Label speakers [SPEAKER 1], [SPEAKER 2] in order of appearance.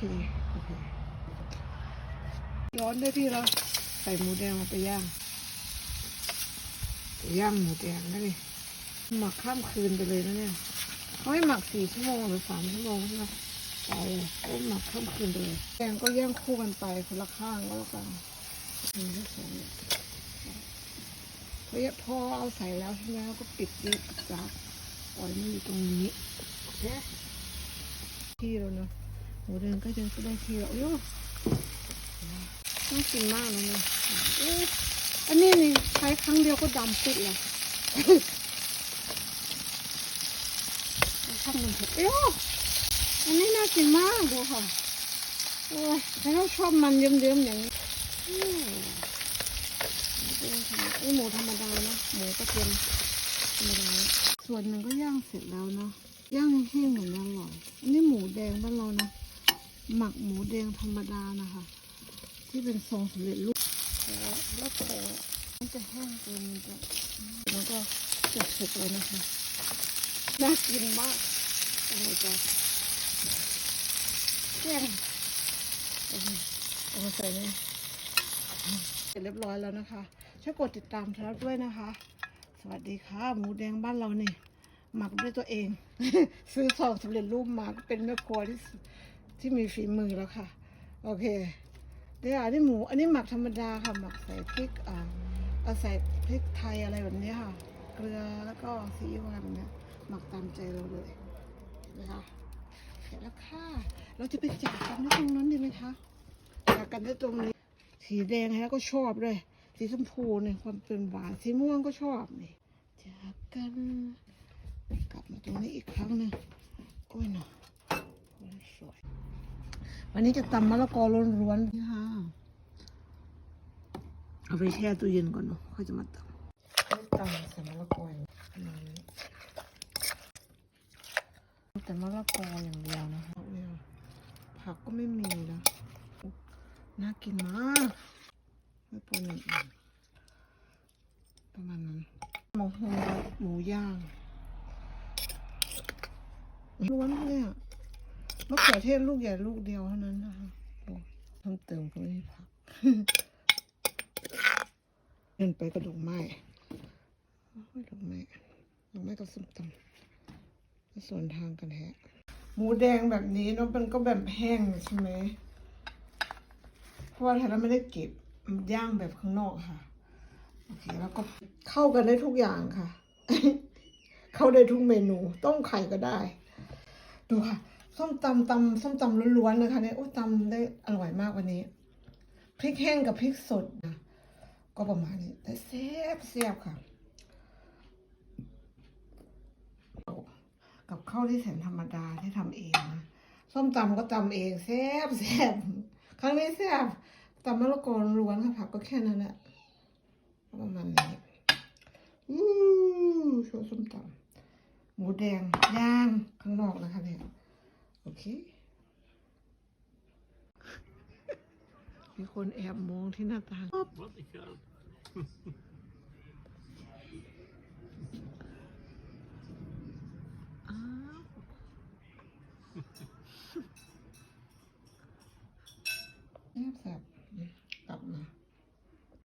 [SPEAKER 1] ทีโอเคร้อนด้วยพี่เราใส่หมูแดงไปย่างย่างหมูแดงได้เลยหมักข้ามคืนไปเลยนะเนี่ยเขาให้หมักสี่ชั่วโมงหรือสามชั่วโมงใช่ไหมไปก็หมักข้ามคืนไปเลยแดงก็ย่างคู่กันไปคนละข้างก็แล้วกันมีที่สองเนี่ยเพราะพอเอาใส่แล้วใช่ไหมก็ปิดดิบจากปล่อยมันอยู่ตรงนี้โอเคที่แล้วเนาะ หมูแดงก็ยังจะได้ที่แล้วโอ้ยน่ากินมากเลยเนี่ยเอ๊ะอันนี้นี่ใช้ครั้งเดียวก็ดำปิดเลยช่างมันเถอะเอ้ยอันนี้น่ากินมากดูค่ะ โอ้ยถ้าเราชอบมันเยิ้มๆอย่างนี้อืมนี่หมูธรรมดานะหมูกระเทียมธรรมดา ส่วนหนึ่งก็ย่างเสร็จแล้วเนาะย่างแห้เหมือนอร่อยอันนี้หมูแดงบ้านเรานะ หมักหมูแดงธรรมดานะคะ ที่เป็นทรงสำเร็จรูปแล้วแล้วพอมันจะแห้งเกินมันจะแล้วก็จะสุกเลยนะคะน่ากินมากอะไรจ้ะแกงเอามาใส่นี่เสร็จเรียบร้อยแล้วนะคะช่วยกดติดตามทรัด้วยนะคะ สวัสดีค่ะ หมูแดงบ้านเรานี่หมักด้วยตัวเอง ซื้อซองสำเร็จรูปมาก็เป็นแม่ครัวที่ ที่มีฝีมือแล้วค่ะ โอเคเดี๋ยวอันนี้หมู อันนี้หมักธรรมดาค่ะ หมักใส่พริกอ่าเอาใส่พริกไทยอะไรแบบนี้ค่ะ เกลือแล้วก็ซีอิ๊วอะไรแบบนี้หมักตามใจเราเลยนะคะเสร็จแล้วค่ะ เราจะไปจากกันที่ตรงนั้นดีไหมคะจากกันที่ตรงนี้ สีแดงแล้วก็ชอบเลย สีชมพูเนี่ยความเป็นหวานสีม่วงก็ชอบนี่จากกันกลับมาตรงนี้อีกครั้งหนึ่งโอ้ยเนาะ สวย วันนี้จะตำมะละกอล้วนๆนี่ค่ะเอาไปแช่ตู้เย็นก่อนเนาะค่อยจะมาตำตำใส่มะละกออย่างนี้แต่มะละกออย่างเดียวนะคะเนี่ยผักก็ไม่มีนะน่ากินมากไม่ปนอย่างอื่นประมาณนั้นหมูหหมูย่างล้วนเลยอะ มะเขือเทศลูกใหญ่ลูกเดียวเท่านั้นนะคะโอ้เพิ่มเติมก็ไม่มีผักเดินไปกระดูกไม้โอ้ยดอกไม้ดอกไม้กับส้มตำส่วนทางกันแฮะ หมูแดงแบบนี้เนาะมันก็แบบแห้งใช่ไหมเพราะว่าไทยเราไม่ได้เก็บย่างแบบข้างนอกค่ะโอเคแล้วก็เข้ากันได้ทุกอย่างค่ะ เข้าได้ทุกเมนู ต้มไข่ก็ได้ ดูค่ะ ส้มตำตำส้มตำล้วนๆนะคะเนี่ยโอ้ตำได้อร่อยมากวันนี้พริกแห้งกับพริกสดนะก็ประมาณนี้แต่แซ่บแซ่บค่ะ กับข้าวที่แสนธรรมดาที่ทำเองนะส้มตำก็ตำเองแซ่บแซ่บครั้งนี้แซ่บตำมะละกอล้วนค่ะผักก็แค่นั้นแหละประมาณนี้อู้โชว์ส้มตำหมูแดงย่างข้างนอกนะคะเนี่ย โอเคมีคนแอบมองที่หน้าต่าง
[SPEAKER 2] Wat ik ga.